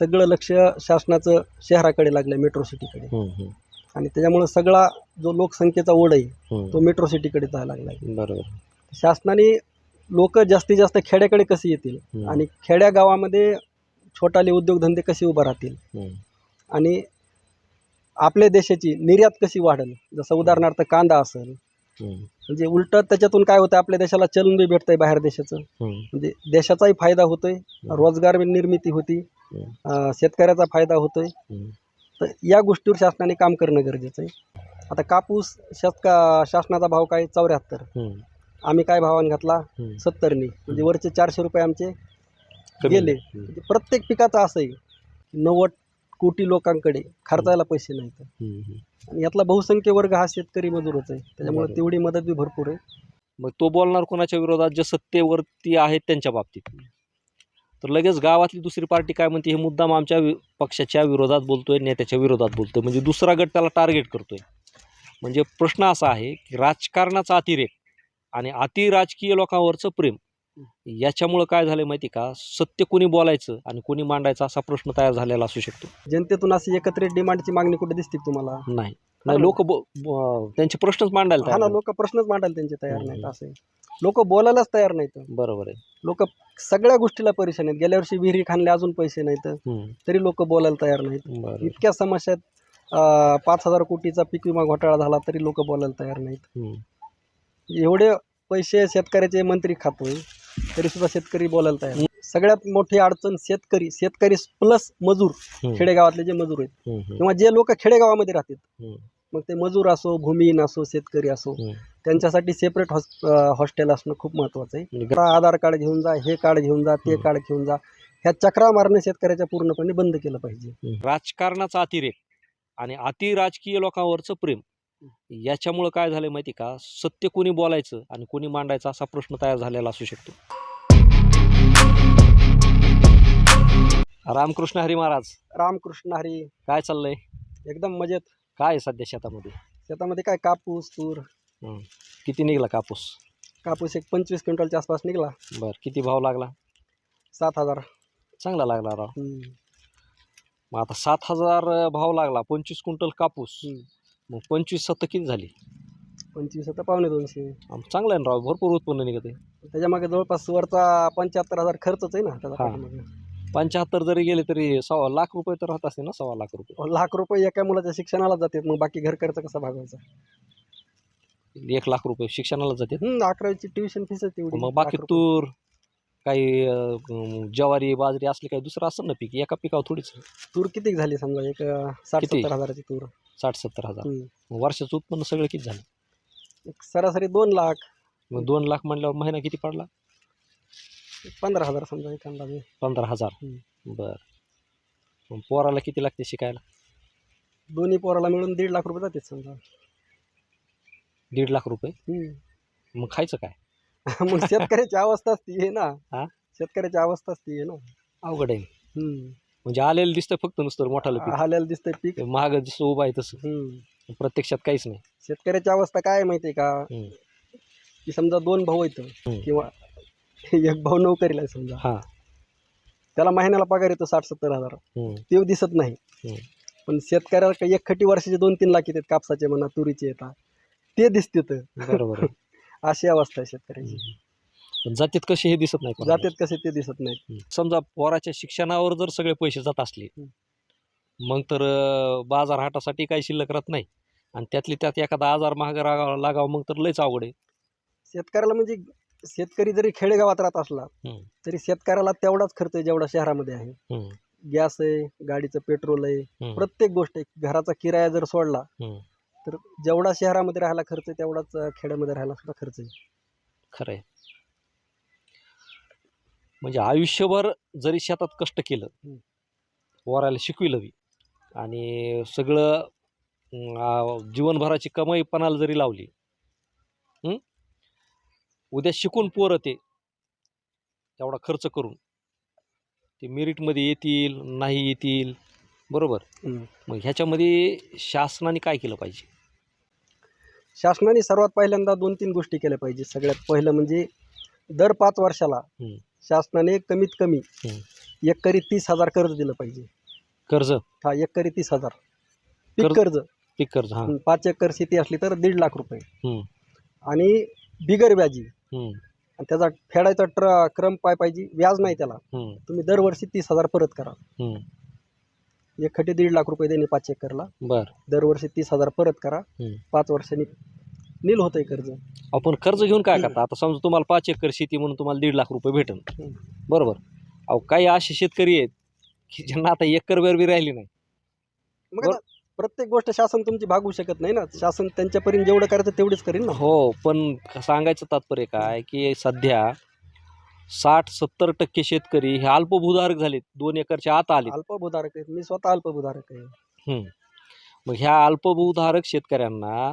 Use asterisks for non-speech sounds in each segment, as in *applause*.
सगळं लक्ष शासनाचं शहराकडे लागलं मेट्रो सिटीकडे हम्म, आणि त्याच्यामुळे सगळा जो लोकसंख्येचा ओढ आहे हम्म. तो मेट्रो सिटीकडे जायला लागला आहे. बरोबर. शासनाने लोक जास्तीत जास्त खेड्याकडे कसे येतील? हम्म, आणि खेड्या गावामध्ये छोटाले उद्योगधंदे कसे उभा राहतील? हम्म, आणि आपल्या देशाची निर्यात कशी वाढेल? जसं उदाहरणार्थ कांदा असेल. हम्म, म्हणजे उलट त्याच्यातून काय होतं आपल्या देशाला चलन बी भेटतंय बाहेर देशाचं. हम्म, म्हणजे देशाचाही फायदा होतोय. रोजगार निर्मिती होती. अं, शेतकऱ्याचा फायदा होतोय. तर या गोष्टीवर शासनाने काम करणं गरजेचं आहे. आता कापूस शतका शासनाचा भाव काय? चौऱ्याहत्तर. आम्ही काय भावाने घातला. सत्तरनी. म्हणजे वरचे चारशे रुपये आमचे. गेले. म्हणजे प्रत्येक पिकाचं असं आहे की नव्वद कोटी लोकांकडे खर्चायला पैसे नाहीत. आणि यातला बहुसंख्य वर्ग हा शेतकरी मजूरच आहे. त्याच्यामुळे बरोबर. तेवढी मदत बी भरपूर आहे. मग तो बोलणार कोणाच्या विरोधात? जे सत्तेवरती आहेत त्यांच्या बाबतीत. तर लगेच गावातली दुसरी पार्टी काय म्हणते हे मुद्दाम आमच्या पक्षाच्या विरोधात बोलतोय नेत्याच्या विरोधात बोलतोय. म्हणजे दुसरा गट त्याला टार्गेट करतोय. म्हणजे प्रश्न असा आहे की राजकारणाचा अतिरेक आणि अति राजकीय लोकांवरचं प्रेम याच्यामुळं काय झालं माहिती का? सत्य कोणी बोलायचं आणि कोणी मांडायचं असा प्रश्न तयार झालेला असू शकतो. जनतेतून अशी एकत्रित डिमांडची मागणी कुठे दिसते तुम्हाला? नाही. नाही लोक त्यांचे प्रश्नच मांडायला हा ना. लोक प्रश्नच मांडायला त्यांचे तयार. नाहीत असे लोक बोलायलाच तयार नाहीत. बरोबर आहे. लोक सगळ्या गोष्टीला परेशान आहेत. गेल्या वर्षी विहिरी खाणले अजून पैसे नाहीत. तरी लोक बोलायला तयार नाहीत. इतक्या समस्या आहेत अं, पाच हजार कोटीचा पीक विमा घोटाळा झाला तरी लोक बोलायला तयार नाहीत. एवढे पैसे शेतकऱ्याचे मंत्री खातोय तरी सुद्धा शेतकरी बोलायला तयार नाही. सगळ्यात मोठी अडचण शेतकरी शेतकरी प्लस मजूर खेडेगावातले जे मजूर आहेत. किंवा जे लोक खेडेगावामध्ये राहतात. मग ते मजूर असो भूमिहीन असो शेतकरी असो. त्यांच्यासाठी सेपरेट हॉस्टेल असणं खूप महत्त्वाचं आहे. म्हणजे आधार कार्ड घेऊन जा हे कार्ड घेऊन जा ते. कार्ड घेऊन जा ह्या चक्रा मारणं शेतकऱ्याच्या पूर्णपणे बंद केलं पाहिजे. राजकारणाचा अतिरेक आणि अति राजकीय लोकांवरचं प्रेम याच्यामुळं काय झालं माहिती का? सत्य कोणी बोलायचं आणि कोणी मांडायचं असा प्रश्न तयार झालेला असू शकतो. रामकृष्ण हरी महाराज. रामकृष्ण हरी. काय चाललंय? एकदम मजेत. काय आहे सध्या शेतामध्ये? शेतामध्ये काय कापूस तूर? हं. किती निघला कापूस? कापूस एक पंचवीस क्विंटलच्या आसपास निघाला. बर किती भाव लागला? सात हजार. चांगला लागला राव. हम्म. मग आता सात हजार अं, भाव लागला पंचवीस क्विंटल कापूस. हम्म. मग पंचवीस सत्तर किती झाली? पंचवीस आता पावणे दोनशे. आम- चांगलं आहे ना राव भरपूर उत्पन्न निघत आहे त्याच्यामागे जवळपास वरचा पंच्याहत्तर हजार खर्चच आहे ना त्याचा हा. पाठीमागे. पंच्याहत्तर जरी गेले तरी सव्वा लाख रुपये तर राहत असेल ना सव्वा लाख रुपये. लाख रुपये एका मुलाच्या शिक्षणाला जातात मग बाकी घर खर्च कसा भागवायचा एक लाख रुपये शिक्षणाला जाते हम्म, अकरावीची ट्युशन फीस तेवढी. मग बाकी लाख रुपये. तूर काही अं, ज्वारी बाजरी असले काही दुसरं असं ना पीक एका पिकावर थोडीच. तूर किती झाली समजा एक अं, साठ किती? सत्तर हजाराची तूर? साठ सत्तर हजार. हम्म. मग वर्षाचं उत्पन्न सगळं किती झालं? एक सरासरी दोन लाख. मग दोन लाख म्हणल्यावर महिना किती पडला? पंधरा हजार समजा एक अंदाजे पंधरा हजार. हम्म. बर. मग पोराला किती लागते शिकायला? दोन्ही पोराला मिळून दीड लाख रुपये जातात समजा. दीड लाख रुपये? हम्म. मग खायचं काय? *laughs* मग शेतकऱ्याची अवस्थाच ती आहे ना. हा? शेतकऱ्याची अवस्थाच ती आहे ना. अवघड आहे. हम्म. म्हणजे आलेलं दिसतं फक्त नुसतं मोठालं पीक. हाल्याला दिसतंय पीक. ते महाग जसं उभं आहे तसं. हम्म. प्रत्यक्षात काहीच नाही. शेतकऱ्याची अवस्था काय आहे माहिती आहे का? हम्म. की समजा दोन भाऊ आहेत हम्म. किंवा *laughs* एक भाऊ नोकरीला आहे समजा हां त्याला महिन्याला पगार येतो साठ सत्तर हजार. ते दिसत नाही. पण शेतकऱ्याला काही एक खटी वर्षाचे दोन तीन लाख येतात कापसाचे म्हणा तुरीचे येतात ते दिसतात बरोबर आहे. *laughs* अशी अवस्था आहे शेतकऱ्याची पण जातीत कसे हे दिसत नाही. जातात कसे ते दिसत हम्म. समजा पोराच्या शिक्षणावर जर सगळे पैसे जात असले. मग तर अं, बाजार हाटासाठी काही शिल्लक राहत नाही आणि त्यातली त्यात एखादा आजार महाग लागावा मग तर लयच अवघड आहे शेतकऱ्याला म्हणजे शेतकरी जरी खेडेगावात राहत असला हम्म. तरी शेतकऱ्याला तेवढाच खर्च आहे जेवढा शहरामध्ये आहे हम्म. गॅस आहे गाडीचं पेट्रोल आहे हम्म. प्रत्येक गोष्ट आहे घराचा किराया जर सोडला हम्म. तर जेवढा शहरामध्ये राहायला खर्च आहे तेवढाच अं, खेड्यामध्ये राहायला सुद्धा खर्च आहे खरं आहे म्हणजे आयुष्यभर जरी शेतात कष्ट केलं हम्म. पोराला शिकविलं बी आणि सगळं अं, आ, जीवनभराची कमाई पणाला जरी लावली हं? उद्या शिकून पोरं ते. तेवढा खर्च करून. ते मेरिटमध्ये येतील नाही येतील बरोबर. मग ह्याच्यामध्ये शासनाने काय केलं पाहिजे? शासनाने सर्वात पहिल्यांदा दोन तीन गोष्टी केल्या पाहिजे. सगळ्यात पहिलं म्हणजे दर पाच वर्षाला. शासनाने कमीत कमी हम्म. एकरी तीस हजार कर्ज दिलं पाहिजे. कर्ज? हा एकरी तीस हजार. पीक कर्ज- पीक कर्ज पाच एकर शेती असली तर दीड लाख रुपये. आणि बिगर व्याजी. आणि त्याचा फेडायचा ट्र क्रम काय पाहिजे व्याज नाही त्याला. तुम्ही दरवर्षी तीस हजार परत करा. एक खटे दीड लाख रुपये देणे पाच एकरला. बर. दरवर्षी तीस हजार परत करा. पाच वर्षांनी नील होतंय कर्ज. आपण कर्ज घेऊन काय करता? आता समजा तुम्हाला पाच एकर शेती म्हणून तुम्हाला दीड लाख रुपये भेटन. बरोबर. अहो काही असे शेतकरी आहेत की ज्यांना आता एकर वेळ बी राहिली नाही. मग प्रत्येक गोष्ट शासन तुमची भागू शकत नाही ना. शासन त्यांच्यापर्यंत जेवढं करायचं तेवढीच करीन ना. हो पण सांगायचं तात्पर्य काय की सध्या साठ सत्तर टक्के शेतकरी हे अल्पभूधारक झालेत. दोन एकरच्या आत आले अल्पभूधारक आहेत. मी स्वतः अल्पभूधारक आहे. मग ह्या अल्पभूधारक शेतकऱ्यांना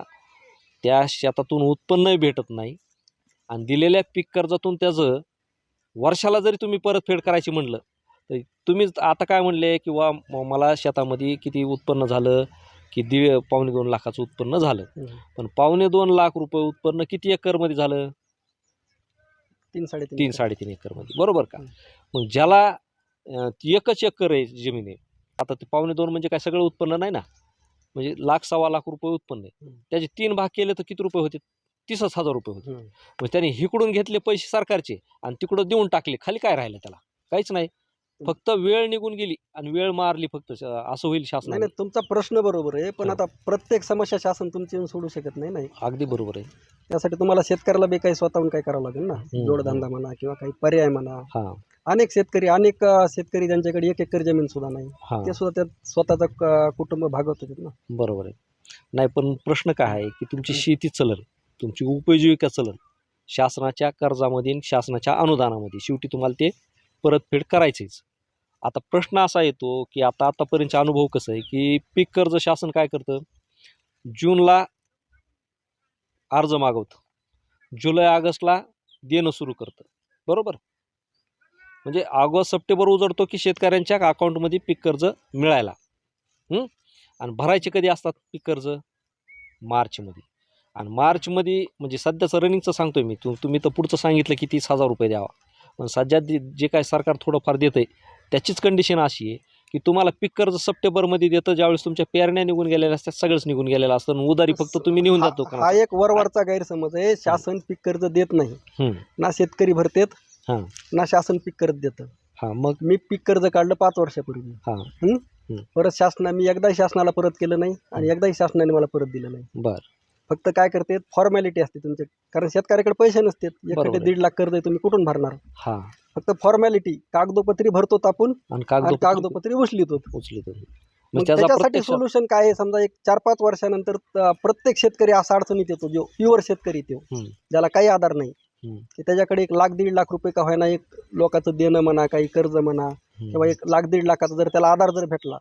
त्या शेतातून उत्पन्नही भेटत नाही. आणि दिलेल्या पीक कर्जातून त्याचं वर्षाला जरी तुम्ही परतफेड करायची म्हणलं तर तुम्ही आता काय म्हणले किंवा मला शेतामध्ये किती उत्पन्न झालं की दीड पावणे दोन लाखाचं उत्पन्न झालं. पण पावणे दोन लाख रुपये उत्पन्न किती एकरमध्ये झालं? तीन साडेतीन तीन साडेतीन एकरमध्ये. बरोबर का? मग ज्याला एकच एकर आहे जमीन आहे आता ते पावणे दोन म्हणजे काय सगळं उत्पन्न नाही ना? म्हणजे लाख सव्वा लाख रुपये उत्पन्न आहे. त्याचे तीन भाग केले तर किती रुपये होते? तीसच हजार रुपये होते. मग त्याने हिकडून घेतले पैसे सरकारचे आणि तिकडं देऊन टाकले. खाली काय राहिलं त्याला? काहीच नाही. फक्त वेळ निघून गेली आणि वेळ मारली फक्त असं होईल नाही शासनाने नाही तुमचा प्रश्न बरोबर आहे पण हा. आता प्रत्येक समस्या शासन तुमची येऊन सोडू शकत नाही नाही अगदी बरोबर आहे. त्यासाठी तुम्हाला शेतकऱ्याला बी काही स्वतःहून काय करावं लागेल ना. जोडधंदा म्हणा किंवा काही पर्याय म्हणा. हां. अनेक शेतकरी अनेक अं, शेतकरी ज्यांच्याकडे एक एकर जमीन सुद्धा नाही. हां. ते सुद्धा त्यात स्वतःचं क- कुटुंब भागवत होते ना? बरोबर आहे. नाही पण प्रश्न काय आहे की तुमची शेती चलन तुमची उपजीविका चलन शासनाच्या कर्जामध्ये आणि शासनाच्या अनुदानामध्ये शेवटी तुम्हाला ते परतफेड करायचीच. आता प्रश्न असा येतो की आता आतापर्यंतचा अनुभव कसं आहे की पीक कर्ज शासन काय करतं? जूनला अर्ज मागवतं. जुलै ऑगस्टला देणं सुरू करतं. बरोबर? म्हणजे ऑगस्ट सप्टेंबर उजडतो की शेतकऱ्यांच्या अकाउंटमध्ये पीक कर्ज मिळायला. आणि भरायचे कधी असतात पीक कर्ज? मार्चमध्ये. आणि मार्चमध्ये म्हणजे सध्याचं रनिंगचं सांगतो मी. तु तुम्ही तर पुढचं सांगितलं की तीस हजार रुपये द्यावा. पण सध्या जे जे काय सरकार थोडंफार देतं आहे त्याचीच कंडिशन अशी आहे की तुम्हाला पीक कर्ज सप्टेंबरमध्ये देतं ज्यावेळेस तुमच्या पेरण्या निघून गेलेल्या असतात सगळंच निघून गेलेलं असतं आणि उधारी फक्त तुम्ही नेऊन हा जातो हा एक वरवरचा गैरसमज आहे. शासन पीक कर्ज देत नाही ना शेतकरी भरतेत हां. ना शासन पीक कर्ज देतं. हां मग? मी पीक कर्ज काढलं पाच वर्षापूर्वी. हां. हं? हं. परत शासना मी एकदाही शासनाला परत केलं नाही आणि एकदाही शासनाने मला परत दिलं नाही. बरं. फक्त काय करते फॉर्मॅलिटी असते तुमचे. कारण शेतकऱ्याकडे पैसे नसतात बरोबर एखादे आहे. दीड लाख कर्ज आहे तुम्ही कुठून भरणार? हां. फक्त फॉर्मॅलिटी कागदोपत्री भरतो आपण आणि आणि कागद कागदोपत्री उचलितो उचली तुम्ही मग मग त्याचा त्याच्यासाठी प्रत्यक्ष सोल्युशन काय आहे? समजा एक चार पाच वर्षानंतर त- प्रत्येक शेतकरी असा अडचणीत येतो जो प्युअर शेतकरी तो ज्याला काही आधार नाही. की त्याच्याकडे एक लाख दीड लाख रुपये का व्हायना एक लोकांचं देणं म्हणा काही कर्ज म्हणा किंवा एक लाख दीड लाखाचा जर त्याला आधार जर भेटला.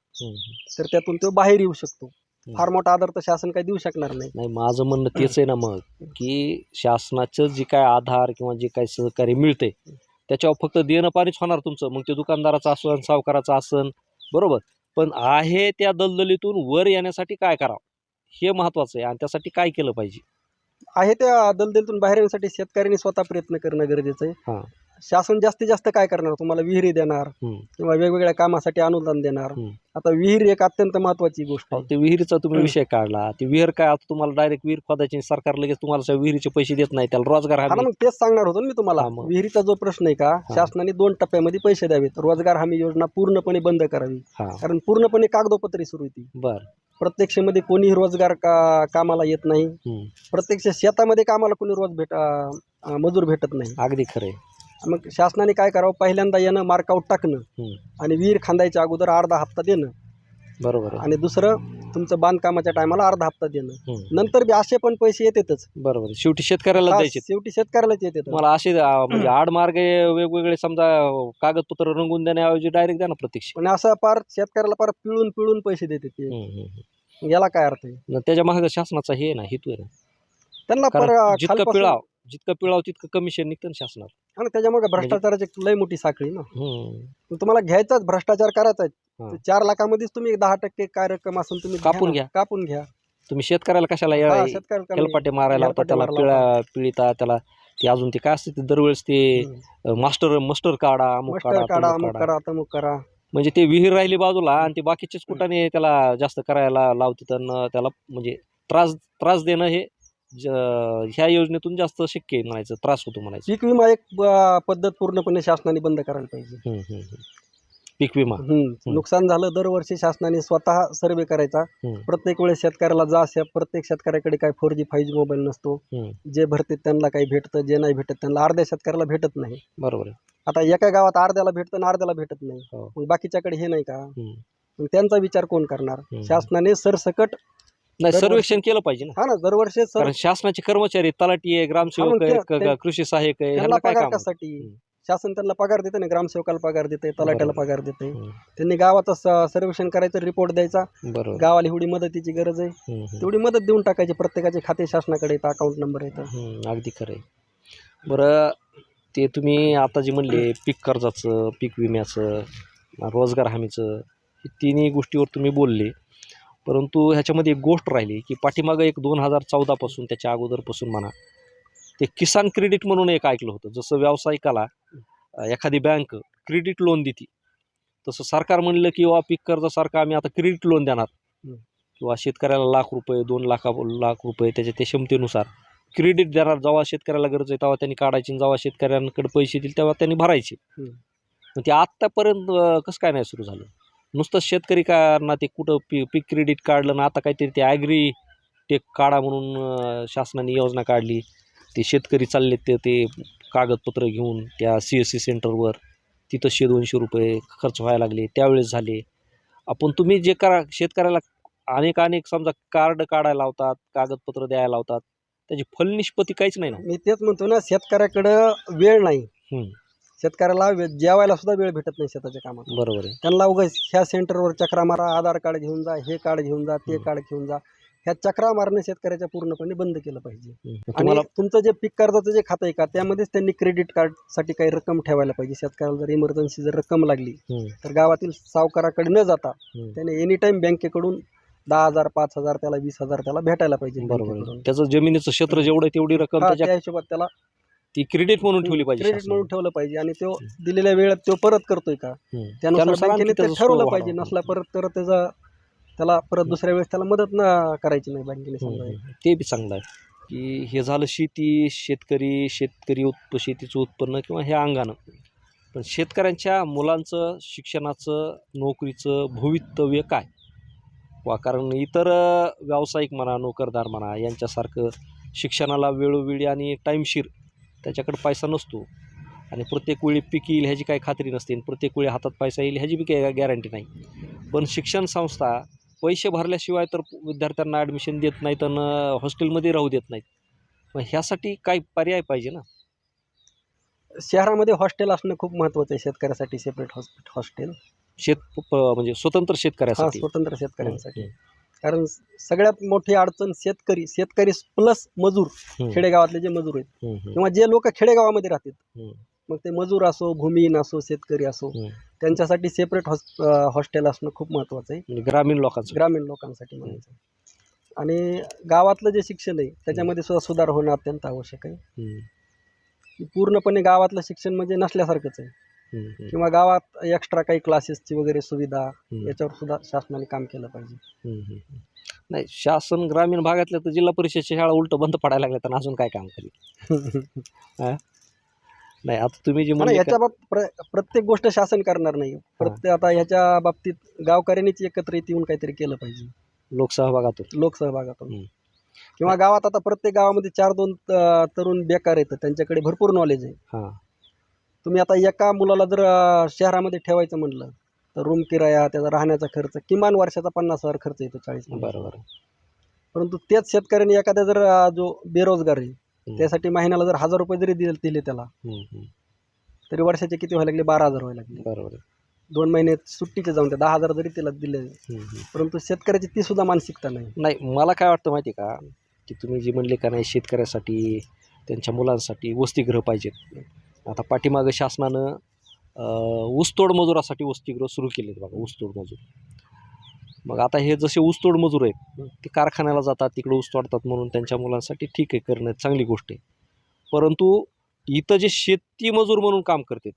तर त्यातून तो बाहेर येऊ शकतो. फार मोठा आधार तर शासन काही देऊ शकणार नाही. नाही माझं म्हणणं तेच आहे ना मग की शासनाचं जे काय आधार किंवा जे काय सहकार्य मिळते त्याच्यावर फक्त देणं पाणीच होणार तुमचं. मग ते दुकानदाराचं असन सावकाराचं असन बरोबर. पण आहे त्या दलदलीतून वर येण्यासाठी काय करावं? हे महत्त्वाचं आहे आणि त्यासाठी काय केलं पाहिजे? आहे त्या दलदलीतून बाहेर येण्यासाठी शेतकऱ्यांनी स्वतः प्रयत्न करणं गरजेचं हां. शासन जास्तीत जास्त काय करणार? तुम्हाला विहिरी देणार. किंवा वेगवेगळ्या कामासाठी अनुदान देणार. आता विहीर एक अत्यंत महत्वाची गोष्ट आहे. ते विहिरीचा तुम्ही. विषय काढला. ते विहीर काय आता तुम्हाला डायरेक्ट विहीर खोदायची सरकार लगेच तुम्हाला त्या विहिरीचे पैसे देत नाही. त्याला रोजगार हा मग तेच सांगणार होतो ना मी तुम्हाला. विहिरीचा जो प्रश्न आहे का. शासनाने दोन टप्प्यामध्ये पैसे द्यावेत. रोजगार हमी योजना पूर्णपणे बंद करावी. कारण पूर्णपणे कागदोपत्री सुरू होती बरं. प्रत्यक्षमध्ये कोणीही रोजगार का कामाला येत नाही. प्रत्यक्ष शेतामध्ये कामाला कोणी रोज भेट मजूर भेटत नाही. अगदी खरं मग शासनाने काय करावं? पहिल्यांदा येणं मार्कआउट टाकणं. आणि विहीर खांदायच्या अगोदर अर्धा हप्ता देणं. बरोबर आणि दुसरं तुमचं बांधकामाच्या टायमाला अर्धा हप्ता देणं. नंतर बी असे पण पैसे येतातच. बरोबर. शेवटी शेतकऱ्याला द्यायचे. शेवटी शेतकऱ्यालाच येतात मला असे म्हणजे आडमार्ग वेगवेगळे समजा कागदपत्र रंगून देण्याऐवजी डायरेक्ट द्या ना प्रत्यक्ष. पण असं पार शेतकऱ्याला पार पिळून पिळून पैसे देते ते. याला काय अर्थ आहे? त्याच्यामागे शासनाचा हे ना हेतू आहे ना. त्यांना पिळाव जितकं पिळाव तितकं कमिशन निघतं ना शासनाला आणि त्याच्यामागे भ्रष्टाचाराची लय मोठी साखळी ना. मग तुम्हाला घ्यायचाच भ्रष्टाचार करायचा हा. आहे चार लाखामध्येच तुम्ही दहा टक्के काय रक्कम असून तुम्ही कापून ना. घ्या. कापून घ्या. तुम्ही शेतकऱ्याला कशाला हा, येळा शेतकऱ्याला कमी- हेलपाटे मारायला हेलपाटे त्याला मारायला पिळा पिळीता त्याला ते अजून ते काय असते ते दरवेळेस ते मास्टर मास्टर काढा अमुक मास्टर काढा काढा तमुक अमुक काढा. करा तमुक करा. म्हणजे ते विहीर राहिली बाजूला आणि ते बाकीचेच कुठाने त्याला जास्त करायला लावते तर त्याला म्हणजे त्रास त्रास देणं हे ज- ह्या योजनेतून जास्त शक्य आहे म्हणायचं त्रास होतो म्हणायचं पीक विमा एक अं, पद्धत पूर्णपणे शासनाने बंद करायला पाहिजे हम्म, हम्म, हम्म. पीक विमा हम्म. नुकसान झालं दरवर्षी शासनाने स्वतः सर्वे करायचा हम्म. प्रत्येक वेळेस शेतकऱ्याला जा प्रत्येक शेतकऱ्याकडे काय four G five G mobile नसतो हम्म. जे भरते त्यांना काही भेटतं जे नाही भेटत त्यांना अर्ध्या शेतकऱ्याला भेटत नाही बरोबर आहे आता एका गावात अर्ध्याला भेटतं आणि अर्ध्याला भेटत नाही हो. मग बाकीच्याकडे हे नाही का हम्म. मग त्यांचा विचार कोण करणार हम्म. शासनाने सरसकट नाही सर्वेक्षण केलं पाहिजे ना. हा ना दरवर्षी सर कारण शासनाचे कर्मचारी तलाठी आहे हा, ग्रामसेवक मग आहे ते- क- क- कृषी सहाय्यक आहे त्यांना ह्यांना काय पगार काम कशासाठी? हम्म. शासन त्यांना पगार देते ना ग्रामसेवकाला पगार देते तलाट्याला. पगार देते. हम्म. त्यांनी गावाचं स- सर्वेक्षण करायचं रिपोर्ट द्यायचा. बरोबर. गावाला एवढी मदतीची गरज आहे. हम्म, हम्म. तेवढी मदत देऊन टाकायची प्रत्येकाचे खाते शासनाकडे येतं अकाउंट नंबर येतं हम्म, अगदी खरं आहे. बरं ते तुम्ही आता जे म्हणले पीक कर्जाचं पीक विम्याचं रोजगार हमीचं हे तिन्ही गोष्टीवर तुम्ही बोलले. परंतु ह्याच्यामध्ये एक गोष्ट राहिली की पाठीमागं एक दोन हजार चौदापासून त्याच्या अगोदरपासून म्हणा ते किसान क्रेडिट म्हणून एक ऐकलं होतं. जसं व्यावसायिकाला एखादी बँक क्रेडिट लोन देते तसं सरकार म्हणलं की वा पीक कर्जासारखं आम्ही आता क्रेडिट लोन देणार. किंवा शेतकऱ्याला लाख रुपये दोन लाखा लाख रुपये त्याच्या त्या क्षमतेनुसार क्रेडिट देणार. जेव्हा शेतकऱ्याला गरज आहे तेव्हा त्यांनी काढायची जेव्हा शेतकऱ्यांकडे पैसे येतील तेव्हा त्यांनी भरायचे. ते आत्तापर्यंत कसं काय नाही सुरू झालं? नुसतं शेतकरी ना ते कुठं पी पीक क्रेडिट काढलं ना आता काहीतरी ते ॲग्री टेक काढा म्हणून शासनाने योजना काढली. ते शेतकरी चालले ते ते कागदपत्र घेऊन त्या सी एस सी सेंटरवर तिथं शे दोनशे रुपये खर्च व्हायला लागले. त्यावेळेस झाले. आपण तुम्ही जे करा शेतकऱ्याला अनेक अनेक समजा कार्ड काढायला लावतात कागदपत्र द्यायला लावतात त्याची फलनिष्पत्ती काहीच नाही ना? मी तेच म्हणतो ना शेतकऱ्याकडं वेळ नाही. शेतकऱ्याला वे- जेवायला सुद्धा वेळ भेटत नाही शेताच्या कामात बरोबर आहे त्यांना उगाच ह्या सेंटरवर चक्रा मारा आधार कार्ड घेऊन जा हे कार्ड घेऊन जा ते. कार्ड घेऊन जा ह्या चक्रा मारणं शेतकऱ्याच्या पूर्णपणे बंद केलं पाहिजे हम्म. आणि तुम्हाला तुमचं जे पीक कर्जाचं जे खातं आहे का त्यामध्येच त्यांनी क्रेडिट कार्डसाठी काही रक्कम ठेवायला पाहिजे शेतकऱ्याला जर इमर्जन्सी जर रक्कम लागली हम्म. तर गावातील सावकाराकडे न जाता हम्म. त्याने एनी टाइम बँकेकडून दहा हजार पाच हजार त्याला वीस हजार त्याला भेटायला पाहिजे बरोबर बँकेकडून. त्याचं जमिनीचं क्षेत्र जेवढं आहे तेवढी रक्कम हा, त्याच्या त्या हिशोबात त्याला ती क्रेडिट म्हणून ठेवली पाहिजे क्रेडिट म्हणून. ठेवलं पाहिजे आणि तो दिलेल्या वेळेत तो परत करतोय का. त्यानुसार बँकेने ते ठरवलं पाहिजे. नसला परत तर त्याचा त्याला परत दुसऱ्या वेळेस त्याला मदत न करायची नाही बँकेने समजा. ते बी चांगलं आहे की हे झालं शेती शेतकरी शेतकरी उत्प शेतीचं उत्पन्न किंवा हे अंगानं पण शेतकऱ्यांच्या मुलांचं शिक्षणाचं नोकरीचं भवितव्य काय वा कारण इतर व्यावसायिक म्हणा नोकरदार म्हणा यांच्यासारखं शिक्षणाला वेळोवेळी आणि टाईमशीर त्याच्याकडे पैसा नसतो. आणि प्रत्येक वेळी पीक येईल ह्याची काही खात्री नसते आणि प्रत्येक वेळी हातात पैसा येईल ह्याची बी काही गॅरंटी नाही. पण शिक्षण संस्था पैसे भरल्याशिवाय तर विद्यार्थ्यांना ॲडमिशन देत नाहीत आणि हॉस्टेलमध्ये राहू देत नाहीत. मग ह्यासाठी काही पर्याय पाहिजे ना? शहरामध्ये हॉस्टेल असणं खूप महत्त्वाचं आहे शेतकऱ्यासाठी सेपरेट हॉस्टेल शेत म्हणजे स्वतंत्र हा शेतकऱ्यासाठी स्वतंत्र शेतकऱ्यांसाठी. कारण सगळ्यात मोठी अडचण शेतकरी शेतकरी प्लस मजूर खेडेगावातले जे मजूर आहेत किंवा जे लोक खेडेगावामध्ये राहतात. मग ते मजूर असो भूमिहीन असो शेतकरी असो. त्यांच्यासाठी सेपरेट हॉस्टेल असणं खूप महत्त्वाचं आहे. म्हणजे ग्रामीण लोकांचं ग्रामीण लोकांसाठी म्हणायचं. आणि गावातलं जे शिक्षण आहे त्याच्यामध्ये सुद्धा सुधार होणं अत्यंत आवश्यक आहे. पूर्णपणे गावातलं शिक्षण म्हणजे नसल्यासारखंच आहे. किंवा गावात एक्स्ट्रा काही क्लासेसची वगैरे सुविधा याच्यावर सुद्धा शासनाने काम केलं पाहिजे. नाही शासन ग्रामीण भागातल्या तर जिल्हा परिषदच्या शाळा उलट बंद पडायला लागल्या तर अजून काय काम करेल *laughs* नाही आता तुम्ही जे आणि म्हणले याच्या बाबत प्र- प्रत्येक गोष्ट शासन करणार नाही. प्रत्येक आता ह्याच्या बाबतीत गावकऱ्यांनीच एकत्रित येऊन काहीतरी केलं पाहिजे. लोकसहभागातून. लोकसहभागातून. किंवा गावात आता प्रत्येक गावामध्ये चार दोन तरुण बेकार येतं त्यांच्याकडे भरपूर नॉलेज आहे. हां. तुम्ही आता एका मुलाला जर शहरामध्ये ठेवायचं म्हणलं तर रूम किराया त्याचा राहण्याचा खर्च किमान वर्षाचा पन्नास हजार खर्च येतो चाळीस बरोबर परंतु तेच शेतकऱ्यांनी एखाद्या जर जो बेरोजगार आहे. त्यासाठी महिन्याला जर हजार रुपये जरी दिले दिले त्याला. तरी वर्षाचे किती व्हायला लागले बारा हजार व्हायला लागले बरोबर. दोन महिने सुट्टीचे जाऊन त्या दहा हजार जरी त्याला दिले. परंतु शेतकऱ्याची ती सुद्धा मानसिकता नाही नाही मला काय वाटतं माहिती का की तुम्ही जे म्हणले का नाही शेतकऱ्यासाठी त्यांच्या मुलांसाठी वसतिगृह पाहिजेत आता पाठीमागं शासनानं ऊसतोड मजुरासाठी वसतिगृह सुरू केलेत बघा ऊसतोड मजूर. मग आता हे जसे ऊसतोड मजूर आहेत ते कारखान्याला जातात तिकडे ऊस तोडतात म्हणून त्यांच्या मुलांसाठी ठीक आहे करणं चांगली गोष्ट आहे. परंतु इथं जे शेती मजूर म्हणून काम करतात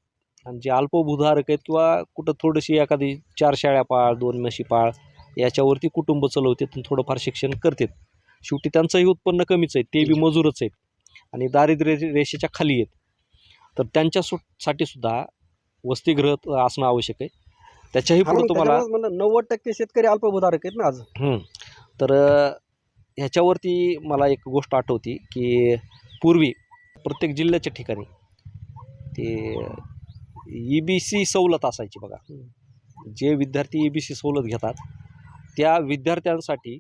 आणि जे अल्पभूधारक आहेत किंवा कुठं थोडीशी एखादी चार शाळ्या पाळ दोन म्हशी पाळ याच्यावरती कुटुंब चलवतात थोडंफार शिक्षण करतात. शेवटी त्यांचंही उत्पन्न कमीच आहे ते बी मजूरच आहेत. आणि दारिद्र्य रेषेच्या खाली आहेत. तर त्यांच्या सु साठी सुद्धा वसतिगृह असणं आवश्यक आहे. त्याच्याही पुढे तुम्हाला नव्वद टक्के शेतकरी अल्पभूधारक आहेत ना आज. तर ह्याच्यावरती मला एक गोष्ट आठवती की पूर्वी प्रत्येक जिल्ह्याच्या ठिकाणी ते ई बी सी सवलत असायची बघा. जे विद्यार्थी ई बी सी सवलत घेतात त्या विद्यार्थ्यांसाठी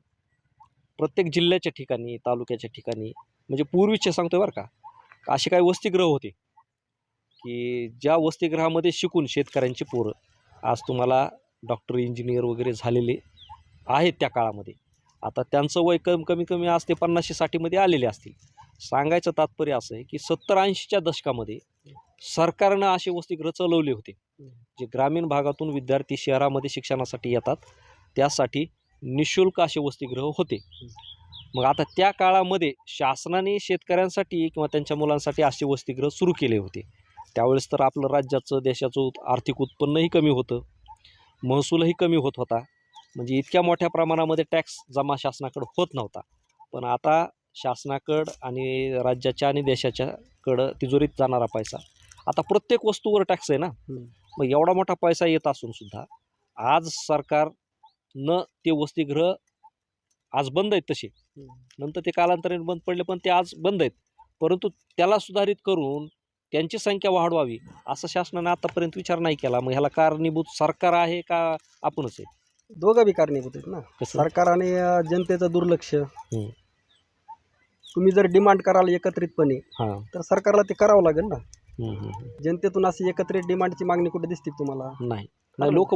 प्रत्येक जिल्ह्याच्या ठिकाणी तालुक्याच्या ठिकाणी म्हणजे पूर्वीचे सांगतोय बरं का असे काही वसतिगृह होते. की ज्या वसतिगृहामध्ये शिकून शेतकऱ्यांची पोरं आज तुम्हाला डॉक्टर इंजिनियर वगैरे झालेले आहेत त्या काळामध्ये. आता त्यांचं वय कम कमी कमी आज ते पन्नासशे साठीमध्ये आलेले असतील. सांगायचं तात्पर्य असं आहे की सत्तर ऐंशीच्या दशकामध्ये सरकारनं असे वसतिगृह चालवले होते. जे ग्रामीण भागातून विद्यार्थी शहरामध्ये शिक्षणासाठी येतात त्यासाठी निशुल्क असे वसतिगृह होते. मग आता त्या काळामध्ये शासनाने शेतकऱ्यांसाठी किंवा त्यांच्या मुलांसाठी असे वसतिगृह सुरू केले होते. त्यावेळेस तर आपलं राज्याचं देशाचं उत- आर्थिक उत्पन्नही कमी होतं. महसूलही कमी होत होता. म्हणजे इतक्या मोठ्या प्रमाणामध्ये टॅक्स जमा शासनाकडं होत नव्हता. पण आता शासनाकडं आणि राज्याच्या आणि देशाच्याकडं तिजोरीत जाणारा पैसा. आता प्रत्येक वस्तूवर टॅक्स आहे ना. मग एवढा मोठा पैसा येत असून सुद्धा आज सरकार न ते वसतिगृह आज बंद आहेत तसे. नंतर ते कालांतराने बंद पडले पण ते आज बंद आहेत. परंतु त्याला सुधारित करून त्यांची संख्या वाढवावी असं शासनाने आतापर्यंत विचार नाही केला. मग ह्याला कारणीभूत सरकार आहे का आपणच आहे? दोघं बी कारणीभूत आहेत ना. कसं? सरकार आणि अं, जनतेचं दुर्लक्ष. तुम्ही जर डिमांड कराल एकत्रितपणे हां. तर सरकारला ते करावं लागेल ना. हम्म, हम्म, हम्म. जनतेतून अशी एकत्रित डिमांडची मागणी कुठे दिसते का तुम्हाला? नाही. नाही लोक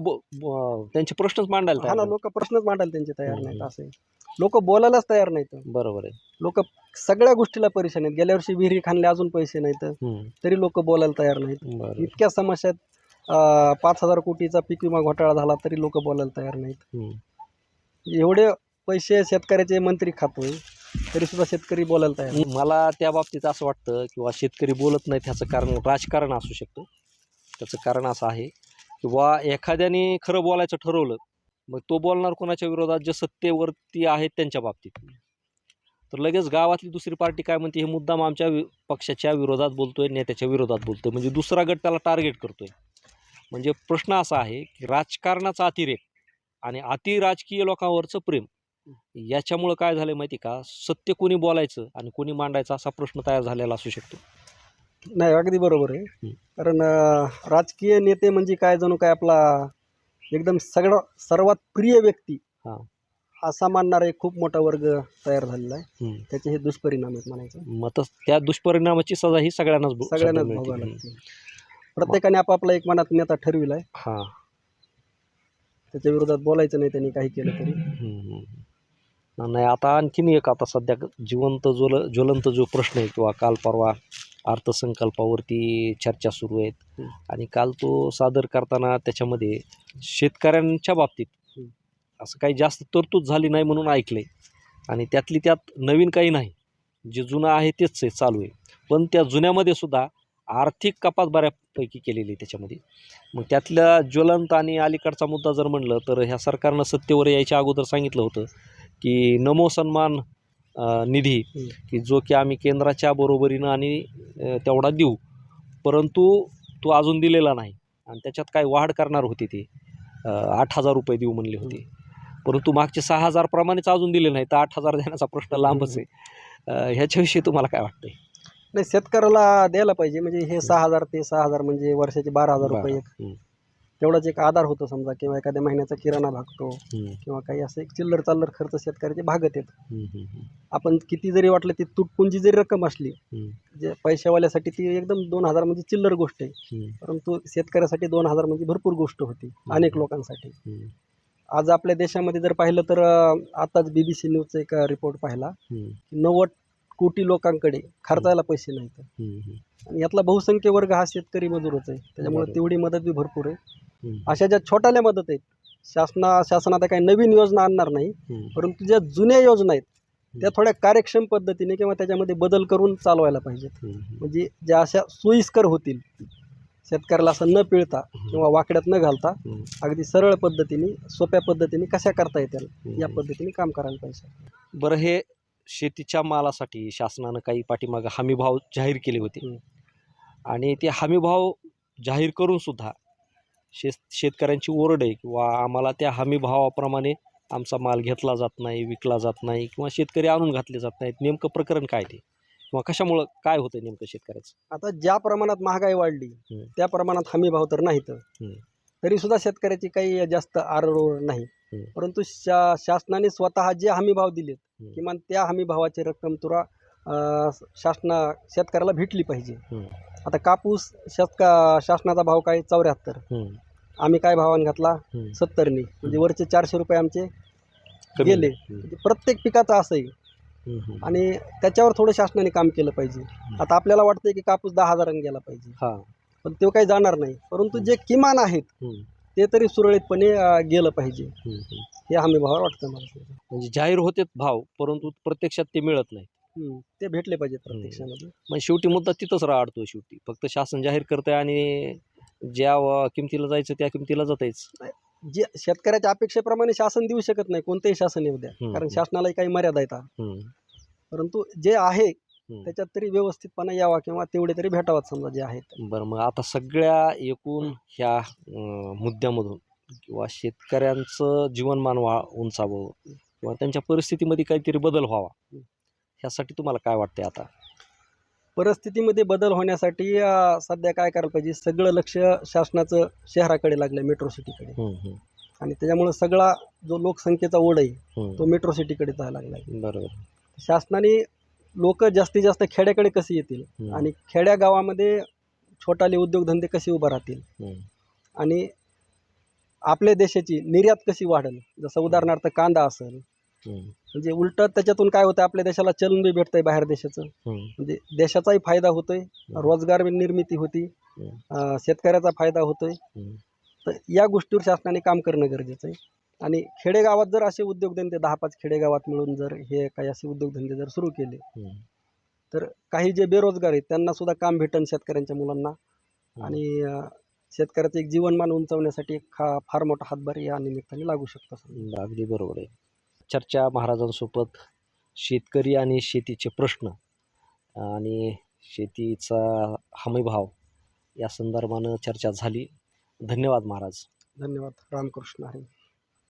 त्यांचे प्रश्नच मांडायला हा तयार ना नाहीत. लोक प्रश्नच मांडायला त्यांचे तयार हम्म. नाहीत असे. लोक बोलायलाच तयार नाहीत. बरोबर आहे. लोक सगळ्या गोष्टीला परेशान आहेत. गेल्या वर्षी विहिरी खाणले अजून पैसे नाहीत. तरी लोक बोलायला तयार नाहीत. इतक्या समस्या आहेत अं, पाच हजार कोटीचा पीक विमा घोटाळा झाला तरी लोक बोलायला तयार नाहीत. एवढे पैसे शेतकऱ्याचे मंत्री खातोय तरी सुद्धा शेतकरी बोलायला तयार नाही. मला त्या बाबतीत असं वाटतं किंवा शेतकरी बोलत नाहीत ह्याचं कारण राजकारण असू शकतं. त्याचं कारण असं आहे किंवा एखाद्याने खरं बोलायचं ठरवलं मग तो बोलणार कोणाच्या विरोधात जे सत्तेवरती आहेत त्यांच्या बाबतीत. तर लगेच गावातली दुसरी पार्टी काय म्हणते हे मुद्दाम आमच्या वि पक्षाच्या विरोधात बोलतोय नेत्याच्या विरोधात बोलतोय. म्हणजे दुसरा गट त्याला टार्गेट करतोय. म्हणजे प्रश्न असा आहे की राजकारणाचा अतिरेक आणि अति राजकीय लोकांवरचं प्रेम याच्यामुळं काय झालं माहिती का? सत्य कोणी बोलायचं आणि कोणी मांडायचं असा प्रश्न तयार झालेला असू शकतो. नाही अगदी बरोबर आहे. कारण राजकीय नेते म्हणजे काय जणू काय आपला एकदम सगळं सर्वात प्रिय व्यक्ती हा. असा मानणारा एक खूप मोठा वर्ग तयार झालेला आहे हम्म. त्याचे हे दुष्परिणाम आहेत म्हणायचं मग त्या दुष्परिणामाची सजा ही सगळ्यांनाच भो- सगळ्यांनाच भोगावं. लागते प्रत्येकाने आपापला एक मनात नेता ठरविलाय हा त्याच्या विरोधात बोलायचं नाही त्यांनी काही केलं तरी हम्म. नाही आता आणखीन एक आता सध्या जिवंत ज्वल ज्वलंत जो प्रश्न आहे किंवा काल परवा अर्थसंकल्पावरती चर्चा सुरू आहेत हम्म. आणि काल तो सादर करताना त्याच्यामध्ये शेतकऱ्यांच्या बाबतीत. असं काही जास्त तरतूद झाली नाही म्हणून ऐकले. आणि त्यातली त्यात नवीन काही नाही. जे जुनं आहे तेच आहे चालू आहे. पण त्या जुन्यामध्ये सुद्धा आर्थिक कपात बऱ्यापैकी केलेली आहे त्याच्यामध्ये. मग त्यातल्या ज्वलंत आणि अलीकडचा मुद्दा जर म्हणलं तर ह्या सरकारनं सत्तेवर यायच्या अगोदर सांगितलं होतं की नमो सन्मान निधी. की जो की आम्ही केंद्राच्या बरोबरीनं आणि तेवढा देऊ. परंतु तो अजून दिलेला नाही. आणि त्याच्यात काय वाढ करणार होती ते. आठ हजार रुपये देऊ म्हणले होते. परंतु मागचे सहा हजार प्रमाणेच अजून दिले नाही तर आठ हजार देण्याचा प्रश्न लांबच आहे. ह्याच्याविषयी तुम्हाला काय वाटतंय? नाही शेतकऱ्याला द्यायला पाहिजे म्हणजे हे सहा हजार ते सहा हजार म्हणजे वर्षाचे बारा हजार रुपये एक. तेवढाच एक आधार होतो समजा किंवा एखाद्या महिन्याचा किराणा भागतो किंवा काही असं एक चिल्लर चाल्लर खर्च शेतकऱ्याचे भागत येत आपण किती जरी वाटलं ती तुटपुंजी जरी रक्कम असली जे पैशावाल्यासाठी ती एकदम दोन हजार म्हणजे चिल्लर गोष्ट आहे. परंतु शेतकऱ्यासाठी दोन हजार म्हणजे भरपूर गोष्ट होती अनेक लोकांसाठी. आज आपल्या देशामध्ये जर पाहिलं तर अं, आताच बी बी सी न्यूजचा एक रिपोर्ट पाहिला. हम्म, नव्वद कोटी लोकांकडे खर्चायला पैसे नाहीत. हम्म, हम्म, आणि यातला बहुसंख्य वर्ग हा शेतकरी मजूरच आहे. त्याच्यामुळे बरोबर. तेवढी मदत बी भरपूर आहे. हम्म, अशा ज्या छोट्याल्या मदत आहेत शासना शासन आता काही नवीन योजना आणणार नाही हम्म, परंतु ज्या जुन्या योजना आहेत त्या थोड्या कार्यक्षम पद्धतीने किंवा त्याच्यामध्ये बदल करून चालवायला पाहिजेत. म्हणजे ज्या अशा सोयीस्कर होतील शेतकऱ्याला असं न पिळता किंवा वाकड्यात न घालता. अगदी सरळ पद्धतीने सोप्या पद्धतीने कशा करता येतील या पद्धतीने काम करायला पाहिजे. बरं हे शेतीच्या मालासाठी शासनानं काही पाठीमागं हमी भाव जाहीर केले होते. आणि ते हमी भाव जाहीर करून सुद्धा शेत शेतकऱ्यांची ओरड आहे किंवा आम्हाला त्या हमी भावाप्रमाणे आमचा माल घेतला जात नाही विकला जात नाही किंवा शेतकरी आणून घातले जात नाहीत. नेमकं प्रकरण काय ते? किंवा कशामुळं काय होतं नेमकं शेतकऱ्याचं आता ज्या प्रमाणात महागाई वाढली. त्या प्रमाणात हमी भाव तर नाहीत हं. तरी सुद्धा शेतकऱ्याची काही जास्त आरडोड नाही. परंतु शा शासनाने स्वतः जे हमी भाव दिलेत. किमान त्या हमी भावाची रक्कम तुरा अं, शासना शेतकऱ्याला भेटली पाहिजे. आता कापूस शेतका शासनाचा भाव काय चौऱ्याहत्तर. आम्ही काय भावाने घातला. सत्तरनी म्हणजे वरचे चारशे रुपये आमचे कमी. गेले. म्हणजे प्रत्येक पिकाचं असं आहे. आणि त्याच्यावर थोडं शासनाने काम केलं पाहिजे. आता आपल्याला वाटतंय की कापूस दहा हजारांनी गेला पाहिजे. हा. पण तो काही जाणार नाही. परंतु जे किमान आहेत. ते तरी सुरळीतपणे गेलं पाहिजे. हं. हमी भावावर वाटतं मला. म्हणजे जाहीर होतेत भाव परंतु प्रत्यक्षात ते मिळत नाही ते भेटले पाहिजेत प्रत्यक्षामध्ये. मग शेवटी मुद्दा तिथंच राहतो शेवटी. फक्त शासन जाहीर करतंय आणि ज्या किमतीला जायचं त्या किमतीला जातायच. जे शेतकऱ्याच्या अपेक्षेप्रमाणे शासन देऊ शकत नाही कोणतेही शासन येऊ द्या. कारण हम्म. शासनालाही काही मर्यादा येतात परंतु जे आहे त्याच्यात तरी व्यवस्थितपणा यावा किंवा तेवढे तरी भेटावात समजा जे आहेत. बरं मग आता सगळ्या एकूण ह्या अं, मुद्द्यामधून किंवा शेतकऱ्यांचं जीवनमान वा उंचावं किंवा त्यांच्या परिस्थितीमध्ये काहीतरी बदल व्हावा ह्यासाठी तुम्हाला काय वाटतंय आता? परिस्थितीमध्ये बदल होण्यासाठी अं, सध्या काय करायला पाहिजे? सगळं लक्ष शासनाचं शहराकडे लागलं मेट्रो सिटीकडे. आणि त्याच्यामुळे सगळा जो लोकसंख्येचा ओढ आहे. तो मेट्रो सिटीकडे जायला लागला बरोबर. शासनाने लोक जास्तीत जास्त खेड्याकडे कसे येतील? आणि खेड्या गावामध्ये छोटाले उद्योगधंदे कसे उभं राहतील? आणि आपल्या देशाची निर्यात कशी वाढेल? जसं उदाहरणार्थ कांदा असेल. म्हणजे उलट त्याच्यातून काय होतं? आपल्या देशाला चलन बी भेटतंय बाहेर देशाचं. म्हणजे देशाचाही फायदा होतोय. रोजगार निर्मिती होती. शेतकऱ्याचा फायदा होतोय. तर या गोष्टीवर शासनाने काम करणं गरजेचं आहे. आणि खेडेगावात जर असे उद्योगधंदे दहा पाच खेडेगावात मिळून जर हे काही असे उद्योगधंदे जर सुरू केले. तर काही जे बेरोजगार आहेत त्यांना सुद्धा काम भेटन शेतकऱ्यांच्या मुलांना. आणि शेतकऱ्याचं एक जीवनमान उंचावण्यासाठी एक खा फार मोठा हातभार या निमित्ताने लागू शकतो. अगदी बरोबर आहे. चर्चा महाराजांसोबत शेतकरी आणि शेतीचे प्रश्न आणि शेतीचा हमीभाव या संदर्भानं चर्चा झाली. धन्यवाद महाराज. धन्यवाद. रामकृष्ण हरी.